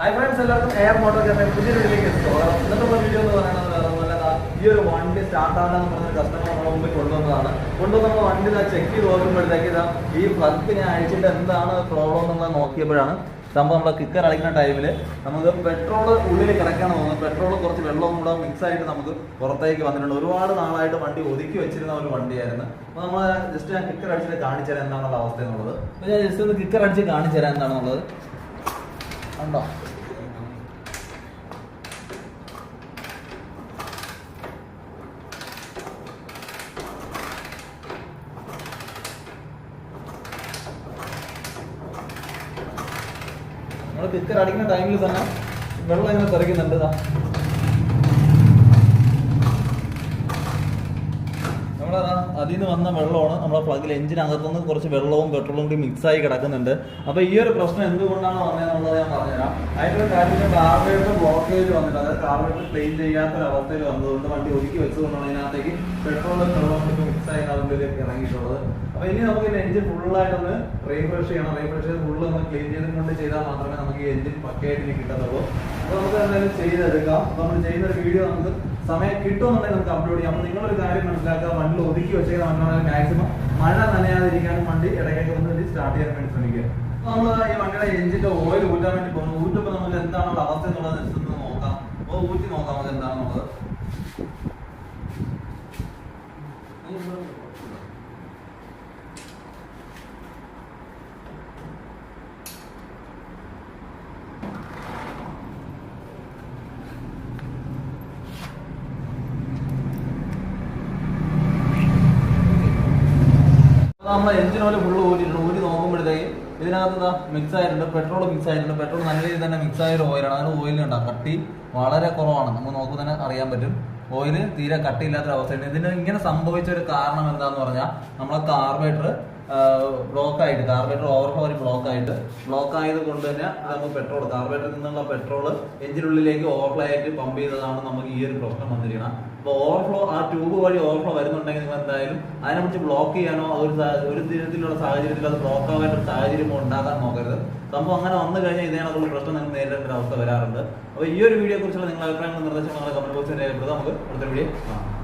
Hi friends എല്ലാവർക്കും air motor cafe പുതിയ വീട്ടിലേക്ക് സ്വാഗതം. ഇന്നത്തെ ഒരു വീഡിയോ എന്ന് പറയുന്നത് വേറെ ഒന്നുമല്ല ദാ ഈ ഒരു വണ്ടി സ്റ്റാർട്ട് ആണെന്ന് പറഞ്ഞ കസ്റ്റമർ നമ്മുടെ മുമ്പിൽ കൊണ്ടുവന്നതാണ്. കൊണ്ടുവന്ന വണ്ടി ഇതാ ചെക്ക് ചെയ്ത് നോക്കുമ്പോഴത്തേക്ക് ഇതാ ഈ പ്ലഗിനെ അഴിച്ചിട്ട് എന്താണ് പ്രോബ്ലം എന്നുള്ളത് നോക്കിയപ്പോഴാണ് സംഭവം നമ്മുടെ കിക്കർ അടിക്കുന്ന ടൈമിൽ നമുക്ക് പെട്രോൾ ഉള്ളിൽ കിടക്കണം തോന്നുന്നു പെട്രോൾ കുറച്ച് വെള്ളവും കൂടെ മിക്സ് ആയിട്ട് നമുക്ക് പുറത്തേക്ക് വന്നിട്ടുണ്ട്. ഒരുപാട് നാളായിട്ട് വണ്ടി ഒതുക്കി വെച്ചിരുന്ന ഒരു വണ്ടിയായിരുന്നു. അപ്പോൾ നമ്മൾ ജസ്റ്റ് ഞാൻ കിക്കർ അടിച്ചിട്ട് കാണിച്ചു തരാം എന്താണുള്ള അവസ്ഥ എന്നുള്ളത്. അപ്പോൾ ഞാൻ ജസ്റ്റ് ഒന്ന് കിക്കർ അടിച്ച് കാണിച്ചു തരാം എന്താണെന്നുള്ളത്. ഉണ്ടോ? നമ്മൾ കിക്കർ അടിക്കുന്ന ടൈമിൽ തന്നെ വെള്ളം ഇങ്ങനെ തെറിക്കുന്നുണ്ട് ഇതാ അതിൽ നിന്ന് വന്ന വെള്ളമാണ് നമ്മുടെ പ്ലഗിൽ എഞ്ചിനകത്തുനിന്ന് കുറച്ച് വെള്ളവും പെട്രോളും കൂടി മിക്സ് ആയി കിടക്കുന്നുണ്ട്. അപ്പോൾ ഈ ഒരു പ്രശ്നം എന്തുകൊണ്ടാണ് വന്നതെന്നുള്ളത് ഞാൻ പറഞ്ഞുതരാം. അതിന്റെ കാര്യത്തിൽ കാർബേറ്റർ ബ്ലോക്കേജ് വന്നിട്ട് അതായത് കാർബേറ്റർ ക്ലീൻ ചെയ്യാത്ത അവസ്ഥയിൽ വന്നതുകൊണ്ട് വണ്ടി ഒതുക്കി വെച്ചതുകൊണ്ടാണ് ഇതിനകത്തേക്ക് പെട്രോളും വെള്ളവും മിക്സായി ഉള്ളിലേക്ക് ഇറങ്ങിയിട്ടുള്ളത്. അപ്പോൾ ഇനി നമുക്ക് ഈ എഞ്ചിൻ ഫുള്ളായിട്ടൊന്ന് റീഫ്രഷ് ചെയ്യണം. റീഫ്രഷ് ചെയ്ത് ഫുള്ള് ഒന്ന് ക്ലീൻ ചെയ്തും കൊണ്ട് ചെയ്താൽ മാത്രമേ നമുക്ക് ഈ എഞ്ചിൻ പക്കയായിട്ട് കിട്ടത്തുള്ളൂ. അപ്പോൾ നമുക്ക് എന്തായാലും ചെയ്തെടുക്കാം. അപ്പോൾ നമ്മൾ ചെയ്യുന്ന ഒരു വീഡിയോ നമുക്ക് സമയം കിട്ടുമെന്നുണ്ടെങ്കിൽ നമുക്ക് അപ്ലോഡ് ചെയ്യാം. അപ്പോൾ നിങ്ങളൊരു കാര്യം മനസ്സിലാക്കുക. വണ്ടി ഒതുക്കി വെച്ചേക്കുന്ന വണ്ടിയാണെങ്കിൽ മാക്സിമം മഴ നനയാതിരിക്കാനും വണ്ടി ഇടയ്ക്കൊക്കെ ഒന്ന് സ്റ്റാർട്ട് ചെയ്യാൻ വേണ്ടി ശ്രമിക്കുക. നമ്മൾ ഈ വണ്ടിയുടെ എഞ്ചിന്റെ ഓയിൽ ഊറ്റാൻ വേണ്ടി പോകുന്നു. ഊറ്റുമ്പോൾ നമുക്ക് എന്താണുള്ള അവസ്ഥ എന്നുള്ളത് നോക്കാം. അപ്പോൾ ഊറ്റി നോക്കാം നമുക്ക് എന്താണെന്നുള്ളത്. നമ്മൾ എഞ്ചിൻ ഓയിൽ ഫുള്ള് ഊറ്റിട്ടുണ്ട് ഊരി നോക്കുമ്പോഴത്തേക്ക് ഇതിനകത്ത് മിക്സ് ആയിട്ടുണ്ട്. പെട്രോൾ മിക്സ് ആയിട്ടുണ്ട്. പെട്രോൾ നല്ല രീതിയിൽ തന്നെ മിക്സ് ആയ ഒരു ഓയിലാണ് അതിന് ഓയിൽ ഉണ്ടാകും കട്ടി വളരെ കുറവാണ്. നമുക്ക് നോക്കുമ്പോൾ തന്നെ അറിയാൻ പറ്റും. ഓയിൽ തീരെ കട്ടിയില്ലാത്തൊരവസ്ഥയുണ്ട് ഇതിന് ഇങ്ങനെ സംഭവിച്ച ഒരു കാരണം എന്താന്ന് പറഞ്ഞാൽ നമ്മളെ കാർബറേറ്റർ ബ്ലോക്ക് ആയിട്ട് കാർബറേറ്റർ ഓവർഫ്ലോ ഒരു ബ്ലോക്ക് ആയിട്ട്. ബ്ലോക്ക് ആയത് കൊണ്ട് തന്നെ നമുക്ക് പെട്രോൾ കാർബേറ്ററിൽ നിന്നുള്ള പെട്രോൾ എഞ്ചിനുള്ളിലേക്ക് ഓവർഫ്ലോ ആയിട്ട് പമ്പ് ചെയ്തതാണ് നമുക്ക് ഈ ഒരു പ്രശ്നം വന്നിരിക്കണം. അപ്പോൾ ഓവർഫ്ലോ ആ ട്യൂബ് വഴി ഓവർഫ്ലോ വരുന്നുണ്ടെങ്കിൽ നിങ്ങൾ എന്തായാലും അതിനെ കുറിച്ച് ബ്ലോക്ക് ചെയ്യാനോ ഒരു ഒരു തരത്തിലുള്ള സാഹചര്യത്തിൽ അത് ബ്ലോക്ക് ആവേണ്ട ഒരു സാഹചര്യം ഉണ്ടാക്കാൻ നോക്കരുത്. സംഭവം അങ്ങനെ വന്നു കഴിഞ്ഞാൽ ഇതേ കണക്കുള്ള പ്രശ്നം നിങ്ങൾക്ക് നേരിടേണ്ട ഒരു അവസ്ഥ വരാറുണ്ട്. അപ്പോൾ ഈ ഒരു വീഡിയോ കുറിച്ചുള്ള നിങ്ങളുടെ അഭിപ്രായങ്ങളും നിർദ്ദേശങ്ങളും കമന്റ് ബോക്സിൽ രേഖപ്പെടുത്താം. നമുക്ക് അടുത്ത വീഡിയോ കാണാം.